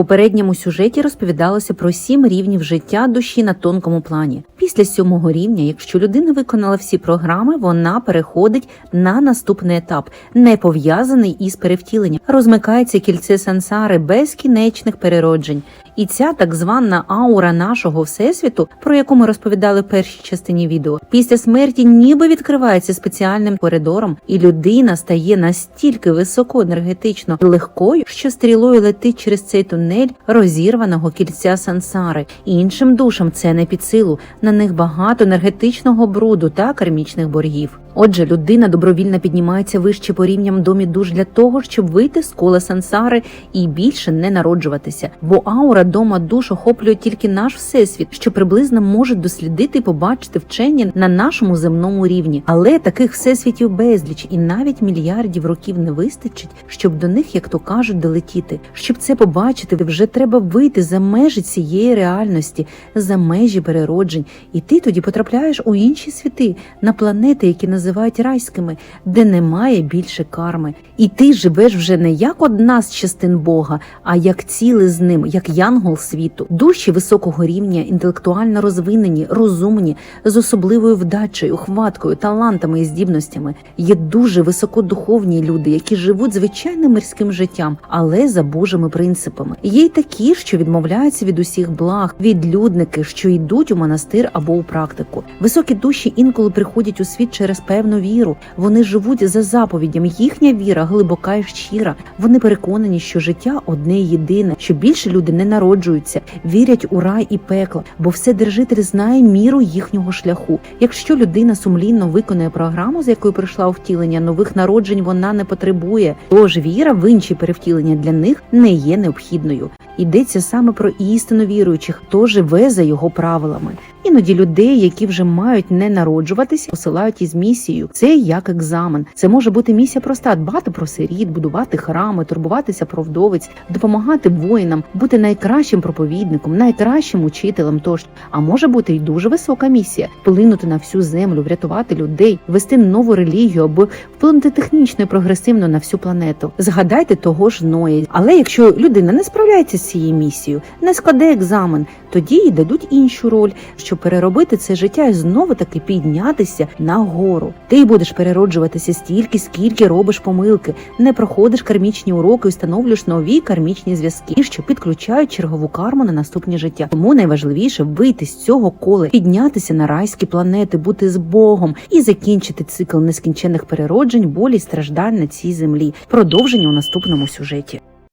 попередньому сюжеті розповідалося про сім рівнів життя душі на тонкому плані. Після сьомого рівня, якщо людина виконала всі програми, вона переходить на наступний етап, не пов'язаний із перевтіленням. Розмикається кільце сансари безкінечних перероджень. І ця так звана аура нашого всесвіту, про яку ми розповідали в першій частині відео, після смерті ніби відкривається спеціальним коридором, і людина стає настільки високоенергетично легкою, що стрілою летить через цей тунель розірваного кільця сансари. Іншим душам це не під силу. На них багато енергетичного бруду та кармічних боргів. Отже, людина добровільно піднімається вище по рівням домі душ для того, щоб вийти з кола сансари і більше не народжуватися. Бо аура дома душ охоплює тільки наш всесвіт, що приблизно може дослідити і побачити вчення на нашому земному рівні. Але таких всесвітів безліч, і навіть мільярдів років не вистачить, щоб до них, як то кажуть, долетіти. Щоб це побачити, вже треба вийти за межі цієї реальності, за межі перероджень, і ти тоді потрапляєш у інші світи, на планети, які називають райськими, де немає більше карми. І ти живеш вже не як одна з частин Бога, а як ціле з ним, як янгол світу. Душі високого рівня, інтелектуально розвинені, розумні, з особливою вдачею, хваткою, талантами і здібностями. Є дуже високодуховні люди, які живуть звичайним мирським життям, але за Божими принципами. Є й такі, що відмовляються від усіх благ, відлюдники, що йдуть у монастир або у практику. Високі душі інколи приходять у світ через певну віру. Вони живуть за заповідям. Їхня віра глибока і щира. Вони переконані, що життя одне єдине, що більше люди не народжуються, вірять у рай і пекло, бо вседержитель знає міру їхнього шляху. Якщо людина сумлінно виконує програму, з якою прийшла втілення нових народжень, вона не потребує. Тож віра в інші перевтілення для них не є необхідною. Йдеться саме про істину віруючих, хто живе за його правилами. Іноді людей, які вже мають не народжуватися, посилають із місією. Це як екзамен. Це може бути місія проста: дбати про сиріт, будувати храми, турбуватися про вдовиць, допомагати воїнам, бути найкращим проповідником, найкращим учителем. Тощо, а може бути й дуже висока місія вплинути на всю землю, врятувати людей, вести нову релігію або вплинути технічно і прогресивно на всю планету. Згадайте того ж Ноя. Але якщо людина не справляється з цією місією, не складе екзамен, тоді їй дадуть іншу роль, щоб переробити це життя і знову таки піднятися нагору. Ти будеш перероджуватися стільки, скільки робиш помилки, не проходиш кармічні уроки, і встановлюєш нові кармічні зв'язки, що підключають чергову карму на наступні життя. Тому найважливіше вийти з цього кола, піднятися на райські планети, бути з Богом і закінчити цикл нескінченних перероджень, болі й страждань на цій землі. Продовження у наступному сюжеті.